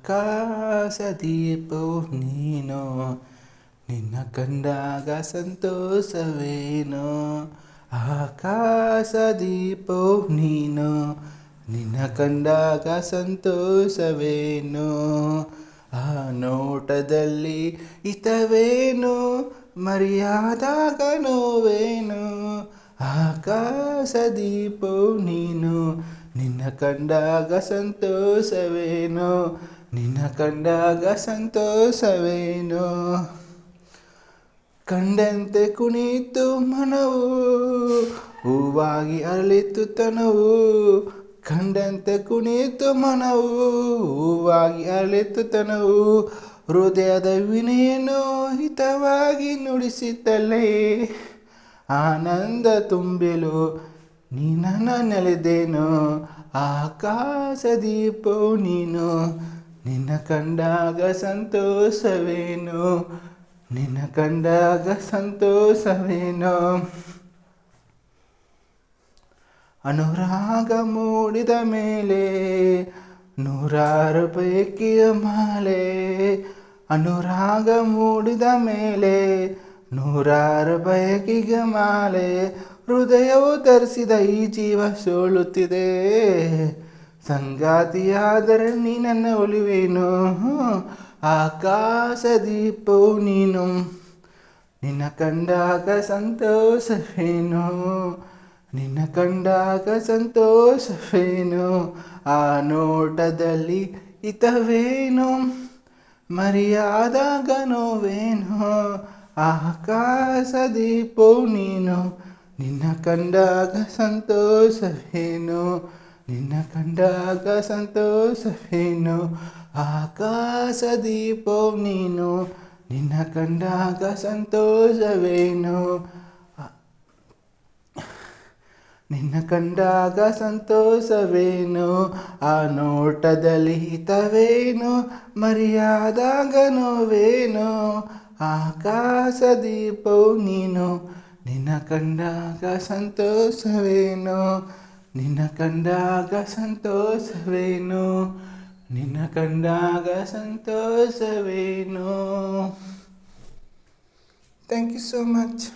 ಆಕಾಶ ದೀಪವು ನೀನು, ನಿನ್ನ ಕಂಡಾಗ ಸಂತೋಷವೇನೋ? ಆಕಾಶ ದೀಪವು ನೀನು, ನಿನ್ನ ಕಂಡಾಗ ಸಂತೋಷವೇನೋ? ಆ ನೋಟದಲ್ಲಿ ಇತವೇನು ಮರ್ಯಾದಾಗ ನೋವೇನು? ಆಕಾಶ ದೀಪವು ನೀನು, ನಿನ್ನ ಕಂಡಾಗ ಸಂತೋಷವೇನು? ನಿನ್ನ ಕಂಡಾಗ ಸಂತೋಷವೇನು? ಕಂಡಂತೆ ಕುಣಿತು ಮನವು, ಹೂವಾಗಿ ಅರಳಿತು ತನವು. ಕಂಡಂತೆ ಕುಣಿತು ಮನವು, ಹೂವಾಗಿ ಅರಳಿತು ತನವು. ಹೃದಯದ ವಿನೇನು ಹಿತವಾಗಿ ನುಡಿಸಿತಲ್ಲೇ. ಆನಂದ ತುಂಬಿಲು ನೀನ ನೆಲೆದೇನು? ಆಕಾಶ ದೀಪವು ನೀನು. ನಿನ್ನ ಕಂಡಾಗ ಸಂತೋಷವೇನು? ನಿನ್ನ ಕಂಡಾಗ ಸಂತೋಷವೇನು? ಅನುರಾಗ ಮೂಡಿದ ಮೇಲೆ, ನೂರಾರು ಪೈಕಿಯ ಮಾಲೆ. ಅನುರಾಗ ಮೂಡಿದ ಮೇಲೆ, ನೂರಾರು ಪೈಕಿಗೆ ಮಾಲೆ. ಹೃದಯವು ಧರಿಸಿದ ಈ ಜೀವ ಸೋಲುತ್ತಿದೆ. ಸಂಗಾತಿಯಾದರೆ ನೀ ನನ್ನ ಒಲಿವೇನು? ಆಕಾಶ ದೀಪವು ನೀನು. ನಿನ್ನ ಕಂಡಾಗ ಸಂತೋಷವೇನು? ನಿನ್ನ ಕಂಡಾಗ ಸಂತೋಷವೇನು? ಆ ನೋಟದಲ್ಲಿ ಇತವೇನು ಮರಿಯಾದಾಗ ನೋವೇನು? ಆಕಾಶ ದೀಪವು ನೀನು. ನಿನ್ನ ಕಂಡಾಗ ಸಂತೋಷವೇನು? ನಿನ್ನ ಕಂಡಾಗ ಸಂತೋಷವೇನು? ಆಕಾಶ ದೀಪವು ನೀನು. ನಿನ್ನ ಕಂಡಾಗ ಸಂತೋಷವೇನು? ನಿನ್ನ ಕಂಡಾಗ ಸಂತೋಷವೇನು? ಆ ನೋಟದಲ್ಲಿ ಹಿತವೇನು? ಮರೆಯಾದಾಗ ನೋವೇನು? ಆಕಾಶ ದೀಪವು ನೀನು. ನಿನ್ನ ಕಂಡಾಗ ಸಂತೋಷವೇನು? ನಿನ್ನ ಕಂಡಾಗ ಸಂತೋಷವೇನು? ನಿನ್ನ ಕಂಡಾಗ ಸಂತೋಷವೇನು? Thank you so much